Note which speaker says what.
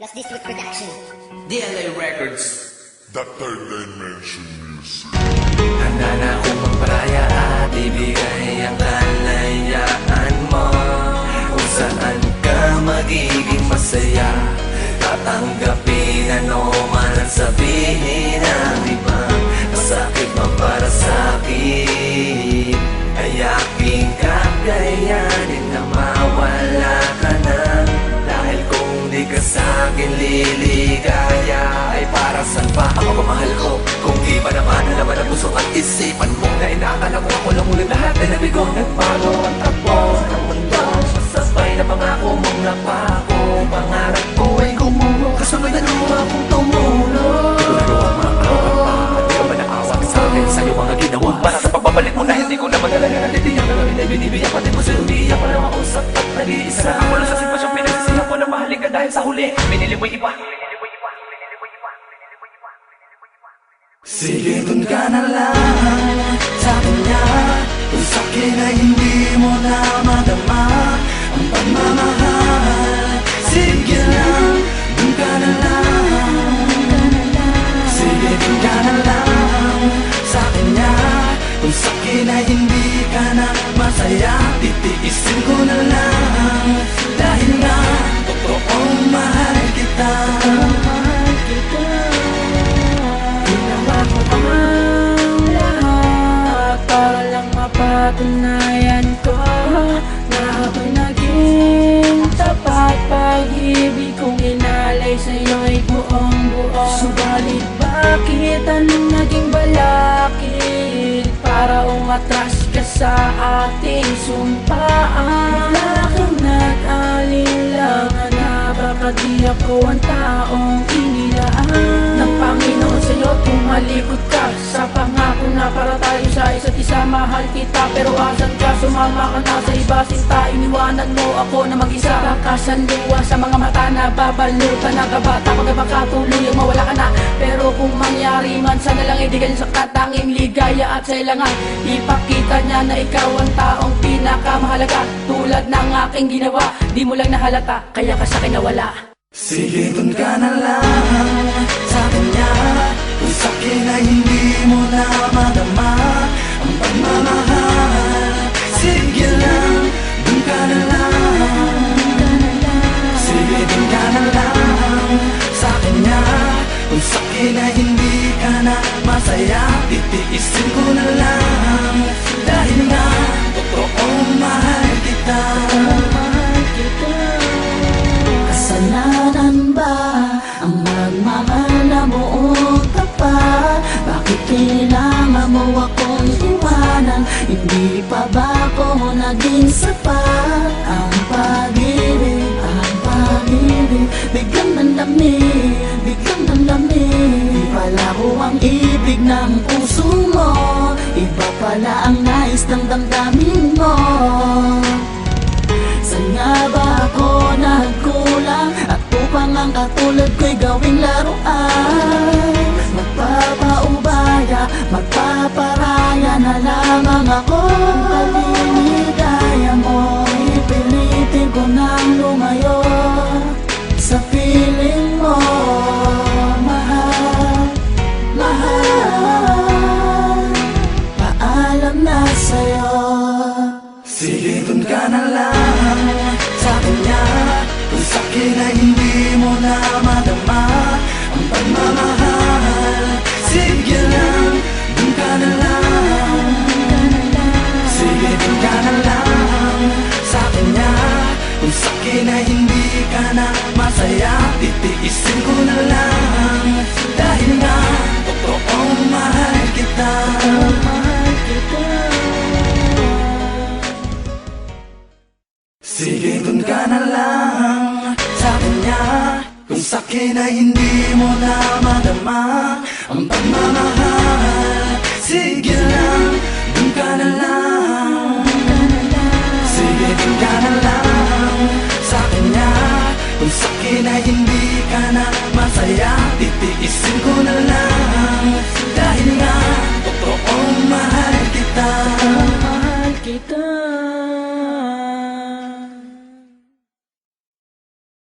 Speaker 1: Plus District Production.
Speaker 2: DLA Records.
Speaker 3: The third dimension music.
Speaker 2: Handa na akong magparaya at ibigay ang kalayaan mo Kung saan ka magiging masaya Tatanggapin ano man ang sabihin Para pagbabalik mo na hindi ko naman talaga nalitiyak Na gawin ay binibigyan pati mo sa umiyak Wala mausap at nag-iisa. Ako lang sa sitwasyong pinagsisihan ko na mahalin ka dahil sa huli. Binili mo yung iba. Sige, dun ka na lang. Sa kanya Kung sa'kin ay
Speaker 4: mapatunayan ko Na ako'y naging tapat. Pag-ibig kong inalay sa'yo'y buong buo. Subalit bakit anong naging balakid? Para umatras ka sa ating sumpaan. Bigla kang nag-alinlangan na Baka di ako ang taong inilaan. Ng Panginoon sa'yo tumalikod ka Sa pangako. na para tayo sa isa't isa. Mahal kita pero asan ka? Sumama ka na sa iba. Sinta iniwanan mo ako na mag-isa. Lakasan luwa sa mga mata na babalutan Ang kabata ko na. Baka tuluyang mawala ka na. Pero kung mangyari man Sana lang idigan sa katanging ligaya at sailangan. Ipakita niya na ikaw ang taong pinakamahalaga. Tulad ng aking ginawa Di mo lang nahalata Kaya ka sa akin nawala.
Speaker 2: Sige, dun ka na lang. Sa kanya Kung sa'kin ay hindi mo na madama Ang pagmamahal Sige lang, dun ka na lang Sige, dun ka na lang sa kanya Kung sa'kin ay hindi ka na masaya Titiisin ko na lang
Speaker 4: Hindi pa ba ako naging sapat? Ang pag-ibig, ang pag-ibig. Biglang nanlamig, biglang nanlamig. Di pala ko ang ibig ng puso mo. Iba pala ang nais ng damdamin mo Tiisin ko na lang Dahil na Totoong mahal kita. Mahal kita.
Speaker 2: Sige dun ka na lang. Sabi niya Kung sakin ay hindi mo na madama Ang pagmamahal Sige lang Dun ka na lang.